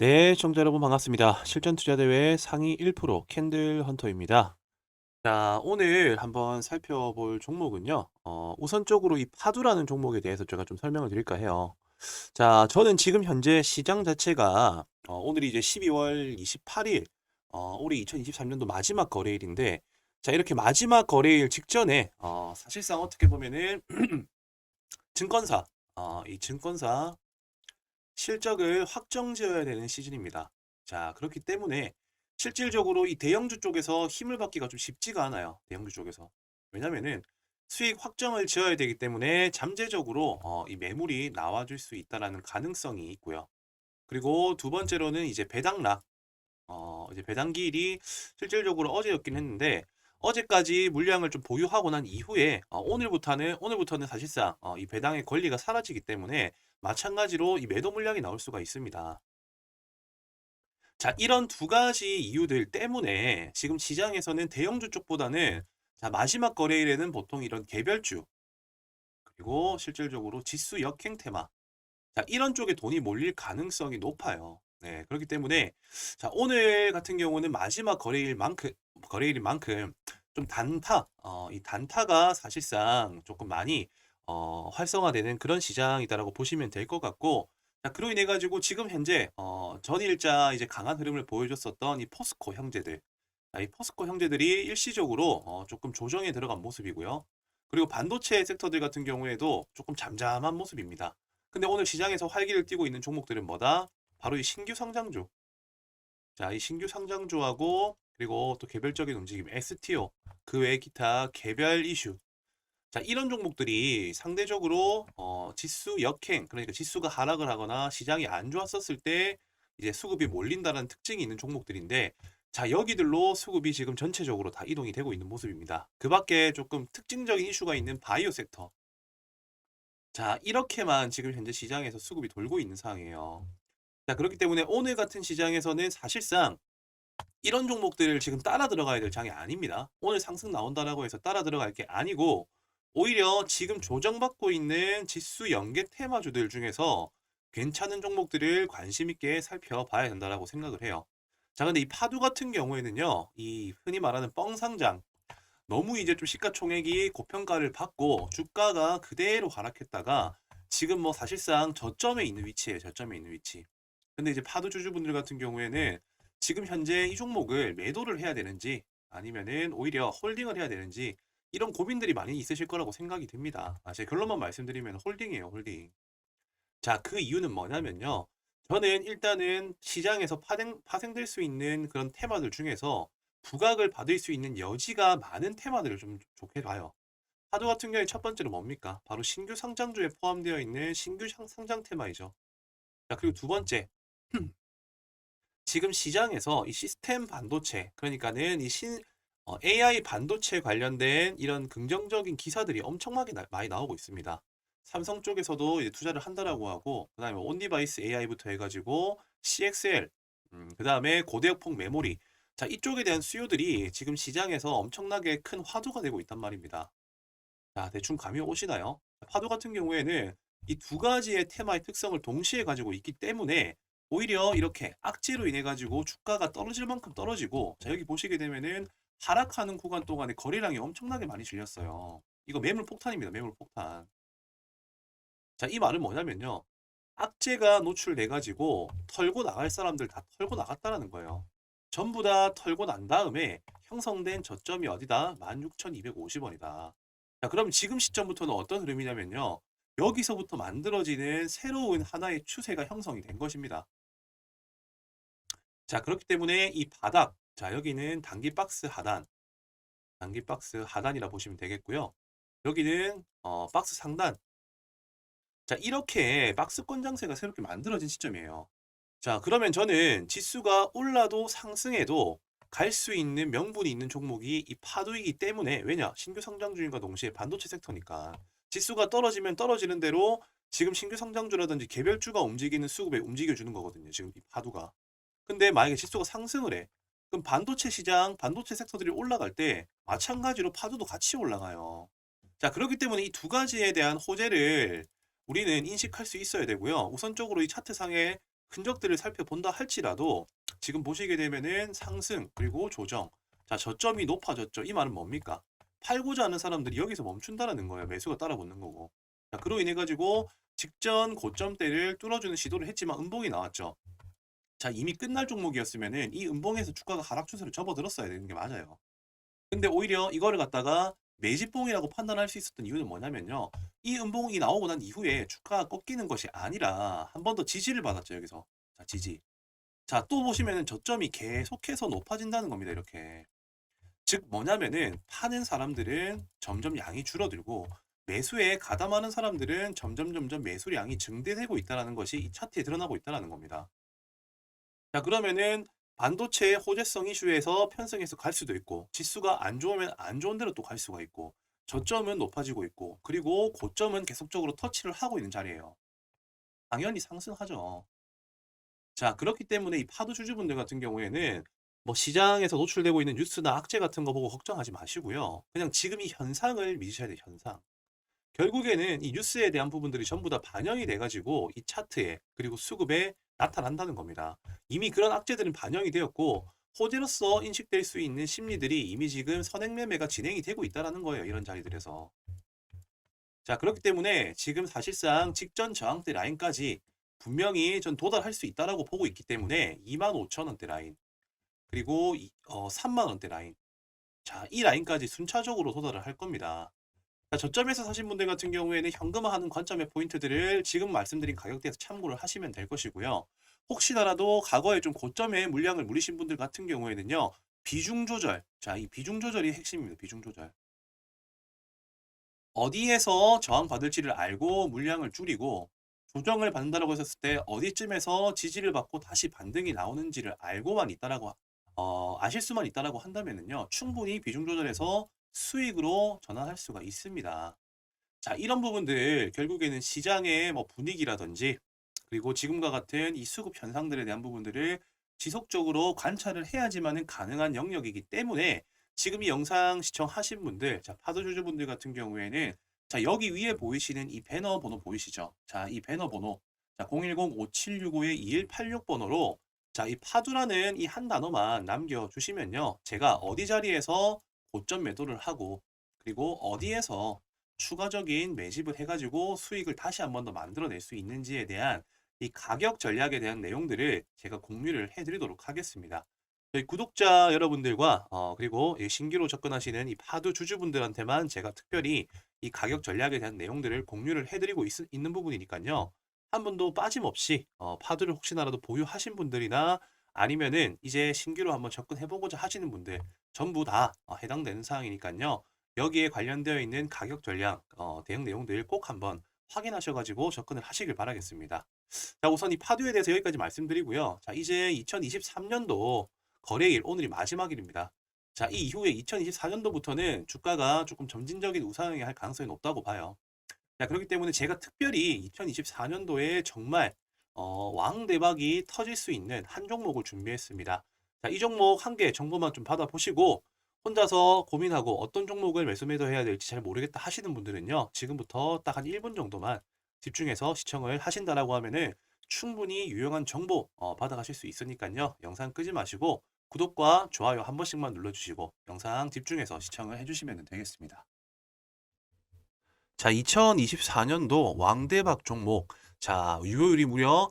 네, 시청자 여러분 반갑습니다. 실전 투자 대회 상위 1% 캔들 헌터입니다. 자, 오늘 한번 살펴볼 종목은요. 어, 우선적으로 이 파두라는 종목에 대해서 제가 좀 설명을 드릴까 해요. 자, 저는 지금 현재 시장 자체가 어, 오늘이 이제 12월 28일, 어, 올해 2023년도 마지막 거래일인데, 자, 이렇게 마지막 거래일 직전에 어, 사실상 어떻게 보면은 증권사, 어, 이 증권사 실적을 확정지어야 되는 시즌입니다. 자, 그렇기 때문에 실질적으로 이 대형주 쪽에서 힘을 받기가 좀 쉽지가 않아요. 대형주 쪽에서. 왜냐면은 수익 확정을 지어야 되기 때문에 잠재적으로 어, 이 매물이 나와줄 수 있다라는 가능성이 있고요. 그리고 두 번째로는 이제 배당락, 어, 이제 배당 기일이 실질적으로 어제였긴 했는데 어제까지 물량을 좀 보유하고 난 이후에 어, 오늘부터는 오늘부터는 사실상 어, 이 배당의 권리가 사라지기 때문에 마찬가지로 이 매도 물량이 나올 수가 있습니다. 자, 이런 두 가지 이유들 때문에 지금 시장에서는 대형주 쪽보다는 자, 마지막 거래일에는 보통 이런 개별주 그리고 실질적으로 지수 역행 테마 자, 이런 쪽에 돈이 몰릴 가능성이 높아요. 네, 그렇기 때문에 자, 오늘 같은 경우는 마지막 거래일 만큼 거래일인 만큼 좀 단타 어, 이 단타가 사실상 조금 많이 어, 활성화되는 그런 시장이다라고 보시면 될 것 같고 자, 그로 인해 가지고 지금 현재 어, 전일자 이제 강한 흐름을 보여줬었던 이 포스코 형제들 자, 이 포스코 형제들이 일시적으로 어, 조금 조정에 들어간 모습이고요. 그리고 반도체 섹터들 같은 경우에도 조금 잠잠한 모습입니다. 근데 오늘 시장에서 활기를 띠고 있는 종목들은 뭐다? 바로 이 신규 상장주. 자, 이 신규 상장주하고 그리고 또 개별적인 움직임, STO, 그외 기타 개별 이슈. 자, 이런 종목들이 상대적으로 어, 지수 역행, 그러니까 지수가 하락을 하거나 시장이 안 좋았었을 때 이제 수급이 몰린다는 특징이 있는 종목들인데 자, 여기들로 수급이 지금 전체적으로 다 이동이 되고 있는 모습입니다. 그 밖에 조금 특징적인 이슈가 있는 바이오 섹터. 자, 이렇게만 지금 현재 시장에서 수급이 돌고 있는 상황이에요. 자, 그렇기 때문에 오늘 같은 시장에서는 사실상 이런 종목들을 지금 따라 들어가야 될 장이 아닙니다. 오늘 상승 나온다라고 해서 따라 들어갈 게 아니고 오히려 지금 조정받고 있는 지수 연계 테마주들 중에서 괜찮은 종목들을 관심 있게 살펴봐야 된다라고 생각을 해요. 자, 근데 이 파두 같은 경우에는요, 이 흔히 말하는 뻥상장, 너무 이제 좀 시가총액이 고평가를 받고 주가가 그대로 하락했다가 지금 뭐 사실상 저점에 있는 위치예요. 저점에 있는 위치. 근데 이제 파도 주주분들 같은 경우에는 지금 현재 이 종목을 매도를 해야 되는지 아니면은 오히려 홀딩을 해야 되는지 이런 고민들이 많이 있으실 거라고 생각이 듭니다. 아, 제 결론만 말씀드리면 홀딩이에요, 홀딩. 자, 그 이유는 뭐냐면요. 저는 일단은 시장에서 파생, 파생될 수 있는 그런 테마들 중에서 부각을 받을 수 있는 여지가 많은 테마들을 좀 좋게 봐요. 파도 같은 경우에 첫 번째로 뭡니까? 바로 신규 상장주에 포함되어 있는 신규 상- 상장 테마이죠. 자, 그리고 두 번째. 지금 시장에서 이 시스템 반도체, 그러니까는 이 신, 어, AI 반도체 관련된 이런 긍정적인 기사들이 엄청나게 나- 많이 나오고 있습니다. 삼성 쪽에서도 투자를 한다라고 하고, 그 다음에 온디바이스 AI부터 해가지고 CXL, 음, 그 다음에 고대역폭 메모리. 자, 이쪽에 대한 수요들이 지금 시장에서 엄청나게 큰 화두가 되고 있단 말입니다. 자, 대충 감이 오시나요? 파도 같은 경우에는 이 두 가지의 테마의 특성을 동시에 가지고 있기 때문에 오히려 이렇게 악재로 인해 가지고 주가가 떨어질 만큼 떨어지고 자 여기 보시게 되면은 하락하는 구간 동안에 거래량이 엄청나게 많이 질렸어요. 이거 매물 폭탄입니다. 매물 폭탄. 자, 이 말은 뭐냐면요. 악재가 노출돼 가지고 털고 나갈 사람들 다 털고 나갔다라는 거예요. 전부 다 털고 난 다음에 형성된 저점이 어디다? 16,250원이다. 자, 그럼 지금 시점부터는 어떤 흐름이냐면요. 여기서부터 만들어지는 새로운 하나의 추세가 형성이 된 것입니다. 자, 그렇기 때문에 이 바닥, 자, 여기는 단기 박스 하단, 단기 박스 하단이라 보시면 되겠고요. 여기는 어, 박스 상단. 자, 이렇게 박스권 장세가 새롭게 만들어진 시점이에요. 자, 그러면 저는 지수가 올라도 상승해도 갈 수 있는 명분이 있는 종목이 이 파도이기 때문에 왜냐? 신규 성장주인과 동시에 반도체 섹터니까 지수가 떨어지면 떨어지는 대로 지금 신규 성장주라든지 개별주가 움직이는 수급에 움직여 주는 거거든요. 지금 이 파도가. 근데 만약에 지수가 상승을 해. 그럼 반도체 시장, 반도체 섹터들이 올라갈 때 마찬가지로 파도도 같이 올라가요. 자, 그렇기 때문에 이 두 가지에 대한 호재를 우리는 인식할 수 있어야 되고요. 우선적으로 이 차트상의 흔적들을 살펴본다 할지라도 지금 보시게 되면은 상승 그리고 조정. 자, 저점이 높아졌죠. 이 말은 뭡니까? 팔고자 하는 사람들이 여기서 멈춘다라는 거예요. 매수가 따라붙는 거고. 자, 그로 인해 가지고 직전 고점대를 뚫어주는 시도를 했지만 음봉이 나왔죠. 자, 이미 끝날 종목이었으면은 이 음봉에서 주가가 하락 추세로 접어들었어야 되는 게 맞아요. 근데 오히려 이거를 갖다가 매집봉이라고 판단할 수 있었던 이유는 뭐냐면요. 이 음봉이 나오고 난 이후에 주가가 꺾이는 것이 아니라 한 번 더 지지를 받았죠, 여기서. 자, 지지. 자, 또 보시면은 저점이 계속해서 높아진다는 겁니다, 이렇게. 즉 뭐냐면은 파는 사람들은 점점 양이 줄어들고 매수에 가담하는 사람들은 점점 점점 매수량이 증대되고 있다는 것이 이 차트에 드러나고 있다는 겁니다. 자 그러면은 반도체의 호재성 이슈에서 편성해서 갈 수도 있고 지수가 안 좋으면 안 좋은 데로 또 갈 수가 있고 저점은 높아지고 있고 그리고 고점은 계속적으로 터치를 하고 있는 자리예요. 당연히 상승하죠. 자 그렇기 때문에 이 파도 주주분들 같은 경우에는 뭐 시장에서 노출되고 있는 뉴스나 악재 같은 거 보고 걱정하지 마시고요. 그냥 지금 이 현상을 믿으셔야 돼요, 현상. 결국에는 이 뉴스에 대한 부분들이 전부 다 반영이 돼가지고 이 차트에 그리고 수급에 나타난다는 겁니다. 이미 그런 악재들은 반영이 되었고 호재로서 인식될 수 있는 심리들이 이미 지금 선행 매매가 진행이 되고 있다는 거예요. 이런 자리들에서. 자, 그렇기 때문에 지금 사실상 직전 저항대 라인까지 분명히 전 도달할 수 있다라고 보고 있기 때문에 25,000원대 라인 그리고 이- 어, 3만 원대 라인. 자, 이 라인까지 순차적으로 도달을 할 겁니다. 자, 저점에서 사신 분들 같은 경우에는 현금화하는 관점의 포인트들을 지금 말씀드린 가격대에서 참고를 하시면 될 것이고요. 혹시나라도 과거에 좀 고점에 물량을 물리신 분들 같은 경우에는요. 비중 조절. 자, 이 비중 조절이 핵심입니다. 비중 조절. 어디에서 저항 받을지를 알고 물량을 줄이고 조정을 받는다라고 했을 때 어디쯤에서 지지를 받고 다시 반등이 나오는지를 알고만 있다라고 어, 아실 수만 있다라고 한다면은요. 충분히 비중 조절해서 수익으로 전환할 수가 있습니다. 자, 이런 부분들 결국에는 시장의 뭐 분위기라든지 그리고 지금과 같은 이 수급 현상들에 대한 부분들을 지속적으로 관찰을 해야지만은 가능한 영역이기 때문에 지금 이 영상 시청하신 분들, 자, 파도주주분들 같은 경우에는 자, 여기 위에 보이시는 이 배너 번호 보이시죠? 자, 이 배너 번호. 자, 010-5765-2186 번호로 자, 이 파두라는 이 한 단어만 남겨주시면요. 제가 어디 자리에서 고점 매도를 하고 그리고 어디에서 추가적인 매집을 해가지고 수익을 다시 한 번 더 만들어낼 수 있는지에 대한 이 가격 전략에 대한 내용들을 제가 공유를 해드리도록 하겠습니다. 저희 구독자 여러분들과 어, 그리고 이 신규로 접근하시는 이 파두 주주분들한테만 제가 특별히 이 가격 전략에 대한 내용들을 공유를 해드리고 있, 는 부분이니까요. 한 분도 빠짐없이 어, 파두를 혹시나라도 보유하신 분들이나 아니면은 이제 신규로 한번 접근해보고자 하시는 분들 전부 다 어, 해당되는 사항이니까요. 여기에 관련되어 있는 가격 전략 어, 대응 내용들 꼭 한번 확인하셔가지고 접근을 하시길 바라겠습니다. 자, 우선 이 파두에 대해서 여기까지 말씀드리고요. 자, 이제 2023년도 거래일 오늘이 마지막일입니다. 자, 이 이후에 2024년도부터는 주가가 조금 점진적인 우상향이 할 가능성이 높다고 봐요. 자, 그렇기 때문에 제가 특별히 2024년도에 정말 어, 왕대박이 터질 수 있는 한 종목을 준비했습니다. 자, 이 종목 한 개 정보만 좀 받아보시고 혼자서 고민하고 어떤 종목을 매수 매도해야 될지 잘 모르겠다 하시는 분들은요. 지금부터 딱 한 1분 정도만 집중해서 시청을 하신다라고 하면은 충분히 유용한 정보 어, 받아가실 수 있으니까요. 영상 끄지 마시고 구독과 좋아요 한 번씩만 눌러주시고 영상 집중해서 시청을 해주시면 되겠습니다. 자, 2024년도 왕대박 종목. 자, 유효율이 무려